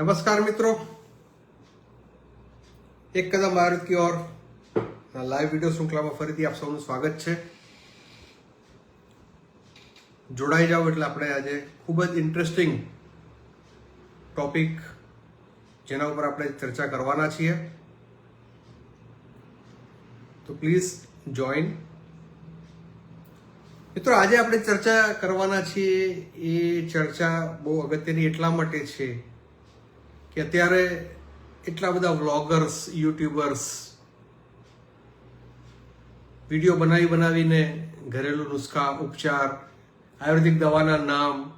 નમસ્કાર મિત્રો. એક કદમ કી ઓર લાઈવ વીડિયો શૃંખલામાં ફરીથી આપ સૌનું સ્વાગત છે. જોડાઈ જાઓ એટલે આપણે આજે ખૂબ જ ઇન્ટરેસ્ટિંગ ટોપિક જેના ઉપર આપણે ચર્ચા કરવાના છીએ. તો પ્લીઝ જોઈન મિત્રો, આજે આપણે ચર્ચા કરવાના છીએ એ ચર્ચા બહુ અગત્યની એટલા માટે છે કે અત્યારે એટલા બધા વ્લોગર્સ, યુટ્યુબર્સ વીડિયો બનાવી બનાવીને ઘરેલું નુસ્ખા, ઉપચાર, આયુર્વેદિક દવાના નામ,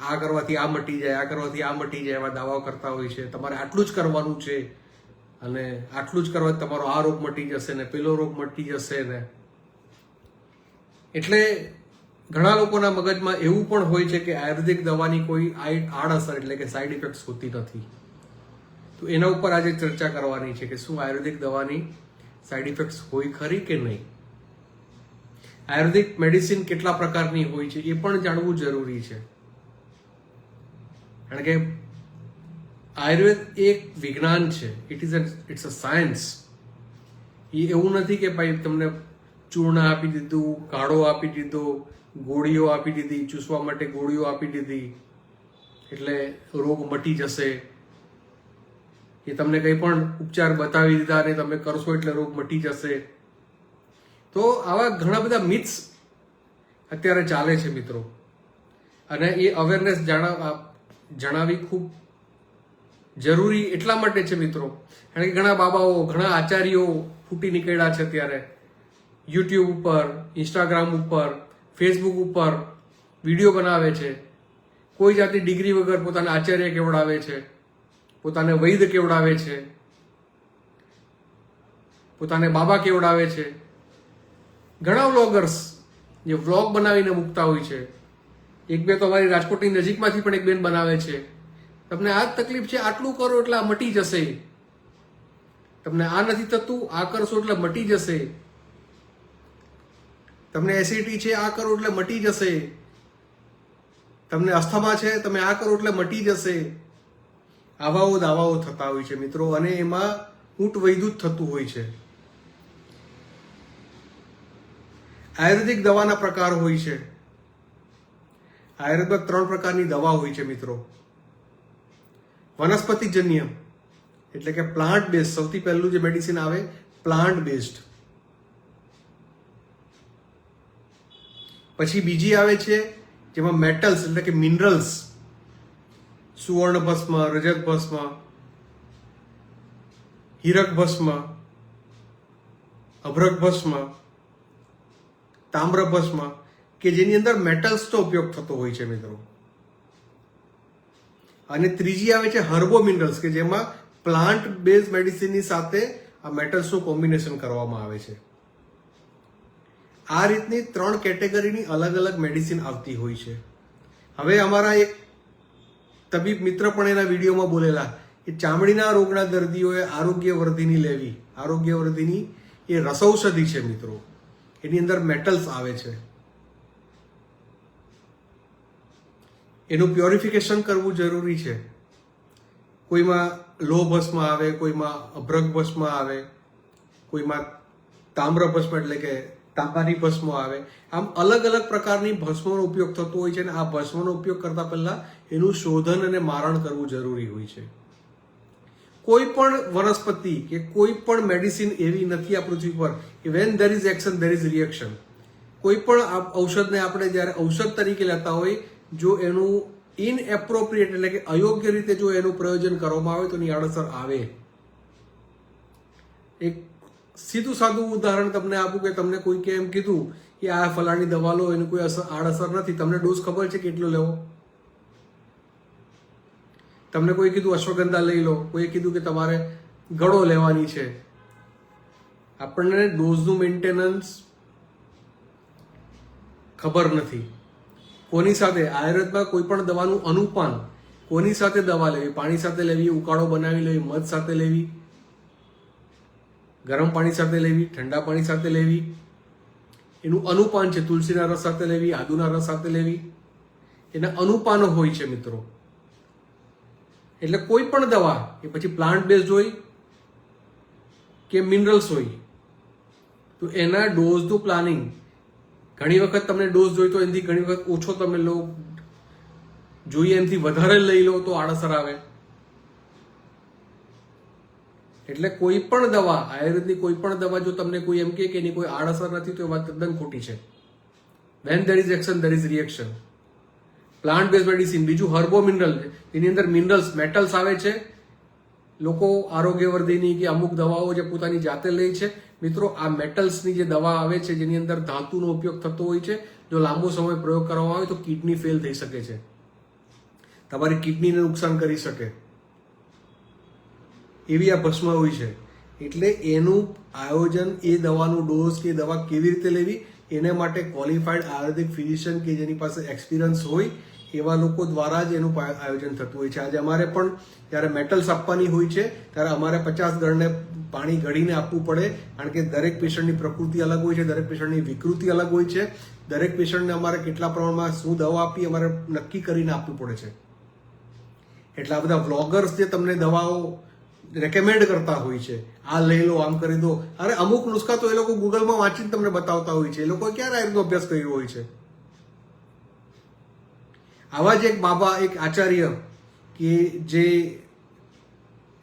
આ કરવાથી આ મટી જાય, આ કરવાથી આ મટી જાય એવા દાવાઓ કરતા હોય છે. તમારે આટલું જ કરવાનું છે અને આટલું જ કરવાથી તમારો આ રોગ મટી જશે ને પેલો રોગ મટી જશે ને. એટલે ઘણા લોકોના મગજમાં એવું પણ હોય છે કે આયુર્વેદિક દવાની કોઈ આડઅસર એટલે કે સાઈડ ઇફેક્ટ્સ હોતી નથી. તો એના ઉપર આજે ચર્ચા કરવાની છે કે શું આયુર્વેદિક દવાની સાઈડ ઇફેક્ટ્સ હોય ખરી કે નહીં? આયુર્વેદિક મેડિસિન કેટલા પ્રકારની હોય છે એ પણ જાણવું જરૂરી છે. કારણ કે આયુર્વેદ એક વિજ્ઞાન છે. It is it's a science એ એવું નથી કે ભાઈ તમને ચૂર્ણ આપી દીધું, કાળો આપી દીધો ગોળીઓ આપી દીધી, ચૂસવા માટે ગોળીઓ આપી દીધી, એટલે રોગ મટી જશે. એ તમને કંઈ પણ ઉપચાર બતાવી દીધા અને તમે કરશો એટલે રોગ મટી જશે. તો આવા ઘણા બધા મિથ્સ અત્યારે ચાલે છે મિત્રો. અને એ અવેરનેસ જણાવી ખૂબ જરૂરી એટલા માટે છે મિત્રો. કારણ કે ઘણા બાબાઓ, ઘણા આચાર્યો ફૂટી નીકળ્યા છે અત્યારે. યુટ્યુબ ઉપર ઇન્સ્ટાગ્રામ ઉપર ફેસબુક ઉપર વીડિયો બનાવે છે. કોઈ જાતની ડિગ્રી વગર પોતાના આચાર્ય કેવડાવે છે. પોતાને વૈદ કેવડાવે છે. પોતાને બાબા કેવડાવે છે. ઘણા વ્લોગર્સ જે વ્લોગ બનાવીને મૂકતા હોય છે. એક બે તો અમારી રાજકોટની નજીકમાંથી પણ એક બેન બનાવે છે. તમને આ તકલીફ છે, આટલું કરો એટલે આ મટી જશે. તમને આ નથી થતું, આ કરશો એટલે મટી જશે. તમને એસિડિટી છે, આ કરો એટલે મટી જશે. તમને અસ્થમા છે, તમે આ કરો એટલે મટી જશે. આવાઓ દાવાઓ થતા હોય છે મિત્રો, અને એમાં ઊંટ વૈદું થતું હોય છે. આયુર્વેદિક દવાના પ્રકાર હોય છે. આયુર્વેદમાં ત્રણ પ્રકારની દવા હોય છે મિત્રો. વનસ્પતિજન્ય, એટલે કે પ્લાન્ટ બેઝ સૌથી પહેલું જે મેડિસિન આવે પ્લાન્ટ બેઝડ પછી બીજી આવે છે જેમાં મેટલ્સ એટલે કે મિનરલ્સ સુવર્ણ ભસ્મ, રજત ભસ્મ, હીરક ભસ્મ, અભ્રક ભસ્મ, તામ્ર ભસ્મ, કે જેની અંદર મેટલ્સનો ઉપયોગ થતો હોય છે મિત્રો. અને ત્રીજી આવે છે હર્બો મિનરલ્સ કે જેમાં પ્લાન્ટ બેઝ મેડિસિનની સાથે આ મેટલ્સનું કોમ્બિનેશન કરવામાં આવે છે. આ રીતની ત્રણ કેટેગરીની અલગ અલગ મેડિસિન આવતી હોય છે. હવે અમારા એક તબીબ મિત્ર પણ એના વિડીયોમાં બોલેલા કે ચામડીના રોગના દર્દીઓએ આરોગ્યવર્ધિની લેવી. આરોગ્યવર્ધિની એ રસૌષધિ છે મિત્રો. એની અંદર મેટલ્સ આવે છે. એનું પ્યોરિફિકેશન કરવું જરૂરી છે. કોઈમાં લોહ ભસ્મ આવે, કોઈમાં અભ્રક ભસ્મ આવે, કોઈમાં તામ્ર ભસ્મ એટલે કે તાંબાની ભસ્મો આવે. આમ અલગ અલગ પ્રકારની ભસ્મોનો ઉપયોગ થતો હોય છે અને આ ભસ્મોનો ઉપયોગ કરતા પહેલા એનું શોધન અને મારણ કરવું જરૂરી હોય છે. કોઈ પણ વનસ્પતિ કે કોઈ પણ મેડિસિન એવી નથી આ પૃથ્વી પર કે when there is action there is reaction કોઈ પણ ઔષધને આપણે જ્યારે ઔષધ તરીકે લેતા હોય, જો એનું ઇનએપ્રોપ્રિએટ એટલે કે અયોગ્ય રીતે જો એનું પ્રયોજન કરવામાં આવે તો એની આડઅસર આવે. એક સીધું સાદું ઉદાહરણ તમને આપું કે તમને કોઈ કે એમ કીધું કે આ ફલાણી દવા લો, એની કોઈ અસર આડઅસર નથી. તમને ડોઝ ખબર છે કેટલો લેવો? તમને કોઈ કીધું અશ્વગંધા લઈ લો? કોઈએ કીધું કે તમારે ગળો લેવાની છે? આપણને ડોઝનું મેન્ટેનન્સ ખબર નથી. કોની સાથે? આયુર્વેદમાં કોઈ પણ દવાનું અનુપાન કોની સાથે દવા લેવી? પાણી સાથે લેવી, ઉકાળો બનાવી લેવી, મધ સાથે લેવી? ગરમ પાણી સાથે લેવી, ઠંડા પાણી સાથે લેવી, એનું અનુપાન છે તુલસીના રસ સાથે લેવી, આદુના રસ સાથે લેવી. એના અનુપાનો હોય છે મિત્રો. એટલે કોઈ પણ દવા, એ પછી પ્લાન્ટ બેઝડ હોય કે મિનરલ્સ હોય, તો એના ડોઝનું પ્લાનિંગ ઘણી વખત તમને ડોઝ જોઈતો એનાથી ઘણી વખત ઓછો તમે લો, જોઈએ એનાથી વધારે લઈ લો તો આળસર આવે. એટલે કોઈ પણ દવા, આયુર્વેદની કોઈ પણ દવા જો તમને કોઈ એમ કે એની કોઈ આડઅસર નથી, તો એ વાત તદ્દન ખોટી છે. When there is action there is reaction plant base medicine બીજું હર્બો મિનરલ, એની અંદર મિનરલ્સ મેટલ્સ આવે છે. લોકો આરોગ્યવર્ધિની કે અમુક દવાઓ જે પોતાની જાતે લે છે. મિત્રો, આ મેટલ્સની જે દવા આવે છે, જેની અંદર ધાતુનો ઉપયોગ થતો હોય છે, જો લાંબો સમય પ્રયોગ કરવામાં આવે તો કિડની ફેલ થઈ શકે છે. તમારી કિડનીને નુકસાન કરી શકે. એવી આ ભસ્મ હોય છે. એટલે એનું આયોજન એ દવાનું ડોઝ કે દવા કેવી રીતે લેવી, એને માટે ક્વોલિફાઈડ આયુર્વેદિક ફિઝિશિયન કે જેની પાસે એક્સપિરિયન્સ હોય, એવા લોકો દ્વારા જ એનું આયોજન થતું હોય છે. આજે અમારે પણ જ્યારે મેટલ્સ આપવાની હોય છે, ત્યારે અમારે પચાસ ગણને પાણી ઘડીને આપવું પડે, કારણ કે દરેક પેશન્ટની પ્રકૃતિ અલગ હોય છે, દરેક પેશન્ટની વિકૃતિ અલગ હોય છે. દરેક પેશન્ટને અમારે કેટલા પ્રમાણમાં શું દવા આપી અમારે નક્કી કરીને આપવું પડે છે. એટલે બધા વ્લોગર્સ જે તમને દવાઓ રેકમેન્ડ કરતા હોય છે. આ લઈ લો, આમ કરી દો. અરે અમુક નુસ્ખા તો એ લોકો ગૂગલમાં વાંચીને તમને બતાવતા હોય છે. એ લોકો ક્યારે આયુર્વેદનો અભ્યાસ કર્યો હોય છે? આવા જ એક બાબા, એક આચાર્ય કે જે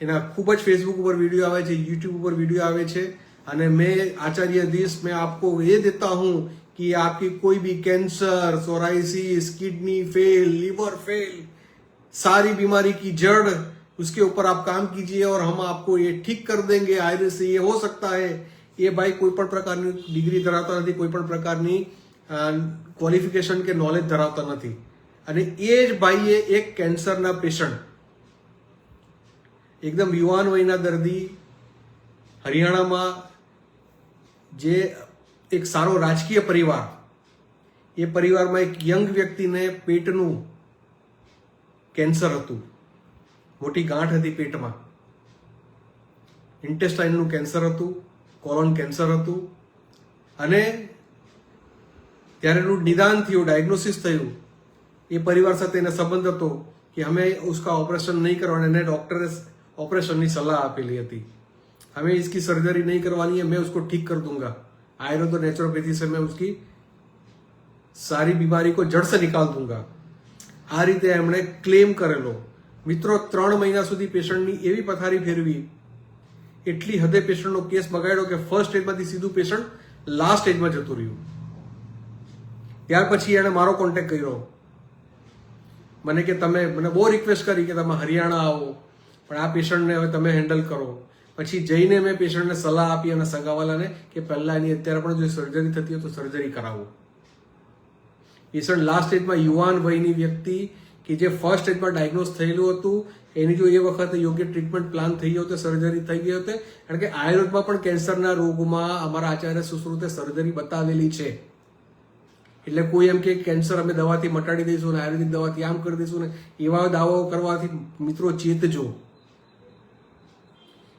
એના ખૂબ જ ફેસબુક ઉપર વીડિયો આવે છે યુટ્યુબ ઉપર વીડિયો આવે છે. અને મેં આચાર્ય દિશ, મેં આપકો એ દેતા હું કે આપકી કોઈ બી cancer psoriasis kidney fail liver fail સારી બીમારી કી જડ उसके ऊपर आप काम कीजिए और हम आपको ये ठीक कर देंगे आयुर्वेद से ये हो सकता है એ ભાઈ કોઈ પણ પ્રકારની ડિગ્રી ધરાવતા નથી કોઈ પણ પ્રકારની ક્વોલિફિકેશન કે નોલેજ ધરાવતા નથી અને એ જ ભાઈએ એક કેન્સરના પેશન્ટ એકદમ યુવાન વયના દર્દી હરિયાણામાં જે એક સારો રાજકીય પરિવાર એ પરિવારમાં એક યંગ વ્યક્તિને પેટનું કેન્સર હતું મોટી ગાંઠ હતી પેટમાં ઇન્ટેસ્ટાઇનનું કેન્સર હતું કોલોન કેન્સર હતું અને ત્યારે એનું નિદાન થયું ડાયગ્નોસિસ થયું એ પરિવાર સાથે એને સંબંધ હતો કે અમે उसका ऑपरेशन नहीं करवाना એને ડોક્ટરે ઓપરેશનની સલાહ આપેલી હતી हमें इसकी सर्जरी नहीं करवानी है मैं उसको ठीक कर दूंगा आयुर्वेद और नेचुरोपैथी से मैं उसकी સારી બીમારી કો જડ સે નિકાલ દૂંગા આ રીતે એમણે ક્લેમ કરેલો મિત્રો, ત્રણ મહિના સુધી પેશન્ટની એવી પથારી ફેરવી, એટલી હદે પેશન્ટનો કેસ બગાડ્યો કે ફર્સ્ટ સ્ટેજમાંથી સીધું પેશન્ટ લાસ્ટ સ્ટેજમાં જતું રહ્યું. ત્યાર પછી એણે મારો કોન્ટેક કર્યો. મને કે તમે, મને બહુ રિક્વેસ્ટ કરી કે તમે હરિયાણા આવો, પણ આ પેશન્ટને હવે તમે હેન્ડલ કરો. પછી જઈને મેં પેશન્ટને સલાહ આપી અને સગાવાલાને કે પહેલાં એની અત્યારે પણ જો સર્જરી થતી હોય તો સર્જરી કરાવો. પેશન્ટ લાસ્ટ સ્ટેજમાં યુવાન વયની વ્યક્તિ કે જે ફર્સ્ટ સ્ટેજમાં ડાયગ્નોઝ થયેલું હતું, એની જો એ વખતે યોગ્ય ટ્રીટમેન્ટ પ્લાન થઈ ગયો હતો સર્જરી થઈ ગઈ હતી કારણ કે આયુર્વેદમાં પણ કેન્સરના રોગમાં અમારા આચાર્ય સુશ્રુતે સર્જરી બતાવેલી છે. એટલે કોઈ એમ કે કેન્સર અમે દવાથી મટાડી દઈશું ને આયુર્વેદિક દવાથી આમ કરી દઈશું ને, એવા દાવાઓ કરવાથી મિત્રો ચેતજો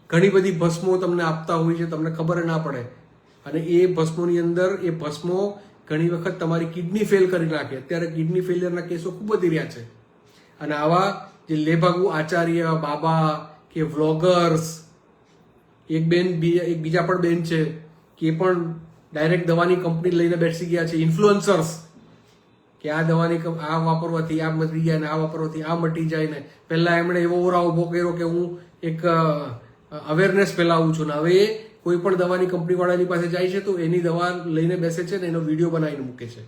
ઘણી બધી ભસ્મો તમને આપતા હોય છે, તમને ખબર ના પડે. અને એ ભસ્મોની અંદર, એ ભસ્મો ઘણી વખત તમારી કિડની ફેલ કરી નાખે. અત્યારે કિડની ફેલિયરના કેસો ખૂબ વધી રહ્યા છે. અને આવા જે લેભાગુ આચાર્ય, બાબા કે વ્લોગર્સ, એક બેન એક બીજા પણ બેન છે, કે પણ ડાયરેક્ટ દવાની કંપની લઈને બેસી ગયા છે ઇન્ફ્લુઅન્સર્સ કે આ દવાની આ વાપરવાથી આ મટી જાય ને આ વાપરવાથી આ મટી જાય ને. પહેલા એમણે એવો ઓરા ઊભો કર્યો કે હું એક અવેરનેસ ફેલાવું છું. ને હવે કોઈ પણ દવાની કંપની વાળાની પાસે જાય છે તો એની દવા લઈને બેસે છે ને એનો વીડિયો બનાવીને મૂકે છે.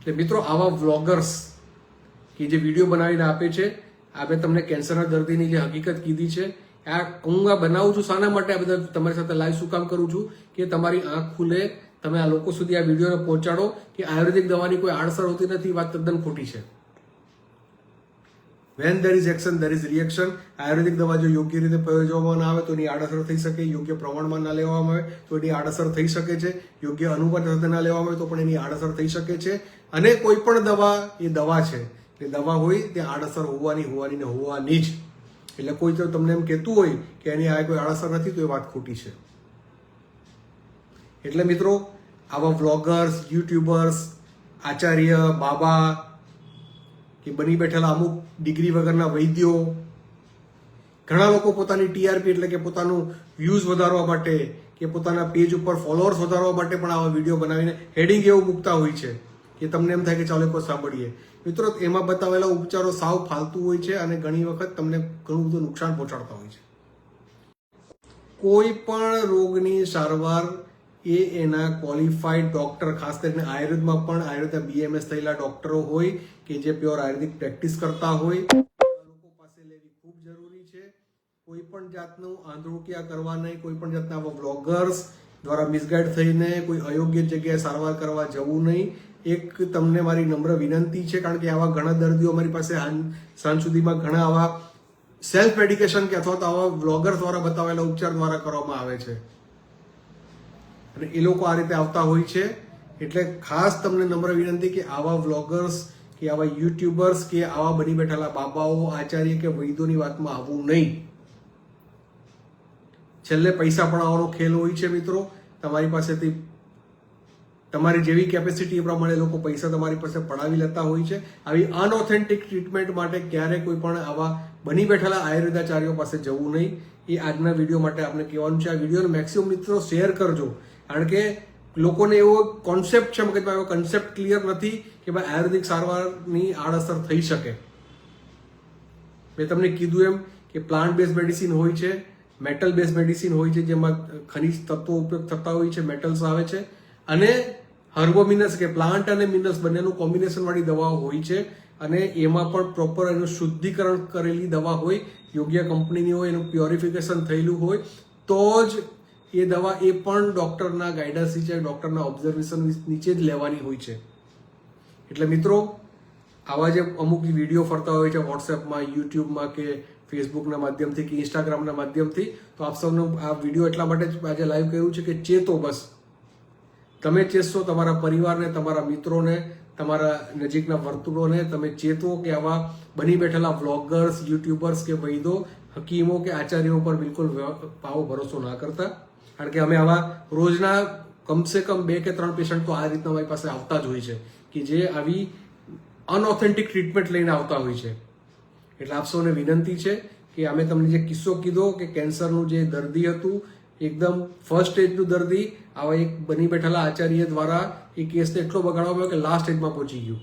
એટલે મિત્રો, આવા વ્લોગર્સ કે જે વીડિયો બનાવીને આપે છે, આ મેં તમને કેન્સરના દર્દીની જે હકીકત કીધી છે, આ હું આ બનાવું છું શાના માટે આ બધા તમારી સાથે લાઈવ શું કામ કરું છું કે તમારી આંખ ખુલે, તમે આ લોકો સુધી આ વિડીયોને પહોંચાડો કે આયુર્વેદિક દવાની કોઈ આડસર હોતી નથી, વાત તદ્દન ખોટી છે. When there is action there is reaction Ayurvedic દવા જો યોગ્ય રીતે પ્રયોજવામાં ના આવે તો એની આડઅસર થઈ શકે, યોગ્ય પ્રમાણમાં ના લેવામાં આવે તો એની આડઅસર થઈ શકે છે. યોગ્ય અનુપાત સાથે ના લેવામાં આવે તો પણ એની આડઅસર થઈ શકે છે. અને કોઈ પણ દવા, એ દવા છે, એ દવા હોય, તે આડઅસર હોવાની હોવાની ને હોવાની જ. એટલે કોઈ તો તમને એમ કહેતું હોય કે એની આ કોઈ આડઅસર નથી, તો એ વાત ખોટી છે. એટલે મિત્રો, આવા વ્લોગર્સ યુટ્યુબર્સ આચાર્ય, બાબા કે બની બેઠેલા અમુક ડિગ્રી વગરના વૈદ્યો, ઘણા લોકો પોતાની ટીઆરપી એટલે કે પોતાનું વ્યૂઝ વધારવા માટે કે પોતાના પેજ ઉપર ફોલોઅર્સ વધારવા માટે પણ આવા વીડિયો બનાવીને હેડિંગ એવું મૂકતા હોય છે કે તમને એમ થાય કે ચાલો એક સાંભળીએ. મિત્રો, એમાં બતાવેલા ઉપચારો સાવ ફાલતુ હોય છે અને ઘણી વખત તમને ઘણું બધું નુકસાન પહોંચાડતા હોય છે. કોઈ પણ રોગની સારવાર એ એના ક્વોલિફાઈડ ડોક્ટર ખાસ કરીને આયુર્વેદમાં પણ આયુર્વેદ બીએમએસ થયેલા ડોક્ટરો હોય કે જે પ્યોર આયુર્વેદિક પ્રેક્ટિસ કરતા હોય લોકો પાસે લેવી ખૂબ જરૂરી છે. કોઈ પણ જાતનું આંધળુકિયા કરવા નહીં, કોઈ પણ જાતના આવા વ્લોગર્સ દ્વારા મિસગાઈડ થઈને કોઈ અયોગ્ય જગ્યાએ સારવાર કરવા જવું નહીં. એક તમને મારી નમ્ર વિનંતી છે, કારણ કે આવા ઘણા દર્દીઓ અમારી પાસે સાંજ સુધીમાં ઘણા આવા સેલ્ફ મેડિકેશન કે અથવા તો આવા વ્લોગર દ્વારા બતાવેલા ઉપચાર દ્વારા કરવામાં આવે છે. અને એ લોકો આ રીતે આવતા હોય છે. એટલે ખાસ તમને નમ્ર વિનંતી કે આવા વ્લોગર્સ કે આવા યુટ્યુબર્સ કે આવા બની બેઠેલા બાબાઓ, આચાર્ય કે વૈદોની વાતમાં આવવું નહીં. છેલ્લે પૈસા પડાવવાનો ખેલ હોય છે મિત્રો. તમારી પાસેથી તમારી જેવી કેપેસિટી એ પ્રમાણે લોકો પૈસા તમારી પાસે પડાવી લેતા હોય છે. આવી અનઓથેન્ટિક ટ્રીટમેન્ટ માટે ક્યારે કોઈ પણ આવા બની બેઠેલા આયુર્વેદાચાર્યો પાસે જવું નહીં. એ આજના વીડિયો માટે આપણે કહેવાનું છે. આ વિડીયોને મેક્સિમમ મિત્રો શેર કરજો. કારણ કે લોકોને એવો કોન્સેપ્ટ છે મગજમાં એવો કન્સેપ્ટ ક્લિયર નથી કે ભાઈ આયુર્વેદિક સારવારની આડઅસર થઈ શકે. મેં તમને કીધું એમ કે પ્લાન્ટ બેઝ મેડિસિન હોય છે મેટલ બેઝ મેડિસિન હોય છે, જેમાં ખનિજ તત્વો ઉપયોગ થતા હોય છે મેટલ્સ આવે છે, અને હર્બોમિનસ કે પ્લાન્ટ અને મિનસ બંનેનું કોમ્બિનેશન વાળી દવાઓ હોય છે, અને એમાં પણ પ્રોપર એનું શુદ્ધિકરણ કરેલી દવા હોય, યોગ્ય કંપનીની હોય, એનું પ્યોરિફિકેશન થયેલું હોય, તો જ એ દવા એ પણ ડોક્ટરના ગાઈડન્સ નીચે ડોક્ટરના ઓબ્ઝર્વેશન નીચે જ લેવાની હોય છે. એટલે મિત્રો, આવા જે અમુક વીડિયો ફરતા હોય છે વોટ્સએપમાં યુટ્યુબમાં કે ફેસબુકના માધ્યમથી કે ઇન્સ્ટાગ્રામના માધ્યમથી, તો આપ સૌનું આ વીડિયો એટલા માટે જ આજે લાઈવ કર્યું છે કે ચેતો બસ. તમે ચેતશો તમારા પરિવારને, તમારા મિત્રોને, તમારા નજીકના વર્તુળોને, તમે ચેતવો કે આવા બની બેઠેલા વ્લોગર્સ યુટ્યુબર્સ કે વૈદો, હકીમો કે આચાર્યો પર બિલકુલ પાવો ભરોસો ના કરતા. કારણ કે અમે આવા રોજના કમસે કમ બે કે ત્રણ પેશન્ટ તો આ રીતના અમારી પાસે આવતા જ હોય છે કે જે આવી અનઓથેન્ટિક ટ્રીટમેન્ટ લઈને આવતા હોય છે. એટલે આપ સૌને વિનંતી છે કે અમે તમને જે કિસ્સો કીધો કે કેન્સરનું જે દર્દી હતું, એકદમ ફર્સ્ટ સ્ટેજનું દર્દી, આવા એક બની બેઠેલા આચાર્ય દ્વારા એ કેસને એટલો બગાડવામાં આવ્યો કે લાસ્ટ સ્ટેજમાં પહોંચી ગયું.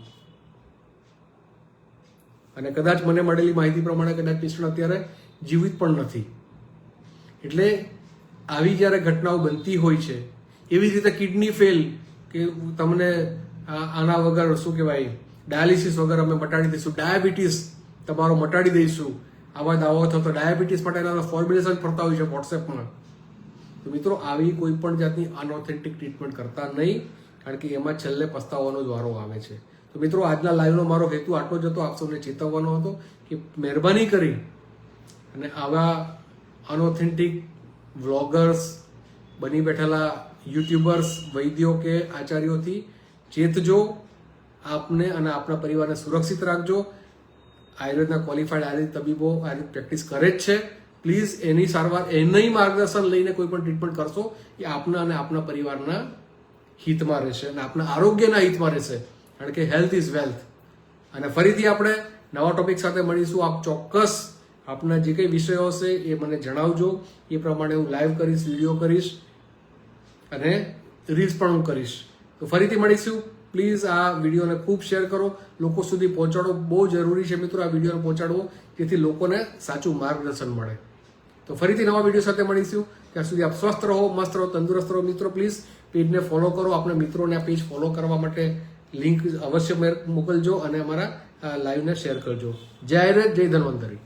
અને કદાચ મને મળેલી માહિતી પ્રમાણે કદાચ પેશન્ટ અત્યારે જીવિત પણ નથી. એટલે આવી જ્યારે ઘટનાઓ બનતી હોય છે, એવી રીતે કિડની ફેલ કે તમને આના વગર શું કહેવાય, ડાયાલિસિસ વગર અમે મટાડી દઈશું, ડાયાબિટીસ તમારો મટાડી દઈશું, આવા દાવાઓ થતો ડાયાબિટીસ માટેના ફોર્મ્યુલેશન ફરતા હોય છે વોટ્સએપમાં તો મિત્રો, આવી કોઈ પણ જાતની અનઓથેન્ટિક ટ્રીટમેન્ટ કરતા નહીં, કારણ કે એમાં છેલ્લે પસ્તાવાનો જ વારો આવે છે. તો મિત્રો, આજના લાઈવનો મારો હેતુ આટલો જ હતો. આપ સૌને ચેતવવાનો હતો કે મહેરબાની કરી અને આવા અનઓથેન્ટિક વ્લોગર્સ, બની બેઠેલા યુટ્યુબર્સ, વૈદ્યો કે આચાર્યોથી ચેતજો આપને અને આપણા પરિવારને સુરક્ષિત રાખજો. આયુર્વેદના ક્વોલિફાઈડ આયુર્વેદ તબીબો આયુર્વેદ પ્રેક્ટિસ કરે જ છે. પ્લીઝ એની સારવાર એની માર્ગદર્શન લઈને કોઈ પણ ટ્રીટમેન્ટ કરશો એ આપના અને આપના પરિવારના હિતમાં રહેશે અને આપના આરોગ્યના હિતમાં રહેશે. કારણ કે હેલ્થ ઇઝ વેલ્થ અને ફરીથી આપણે નવા ટોપિક સાથે મળીશું. આપ ચોક્કસ આપના જે કંઈ વિષયો હશે એ મને જણાવજો. એ પ્રમાણે હું લાઈવ કરીશ, વીડિયો કરીશ અને રીલ્સ પણ હું કરીશ. તો ફરીથી મળીશું. પ્લીઝ આ વિડીયોને ખૂબ શેર કરો. લોકો સુધી પહોંચાડો. બહુ જરૂરી છે મિત્રો આ વિડીયોને પહોંચાડવો, જેથી લોકોને સાચું માર્ગદર્શન મળે. તો ફરીથી નવા વીડિયો સાથે મળીશું. ત્યાં સુધી આપ સ્વસ્થ રહો, મસ્ત રહો, તંદુરસ્ત રહો. મિત્રો, પ્લીઝ પેજને ફોલો કરો. આપણે મિત્રોને આ પેજ ફોલો કરવા માટે લિંક અવશ્ય મોકલજો અને અમારા લાઈવને શેર કરજો. જય આયુર્વેદ જય ધન્વંતરી.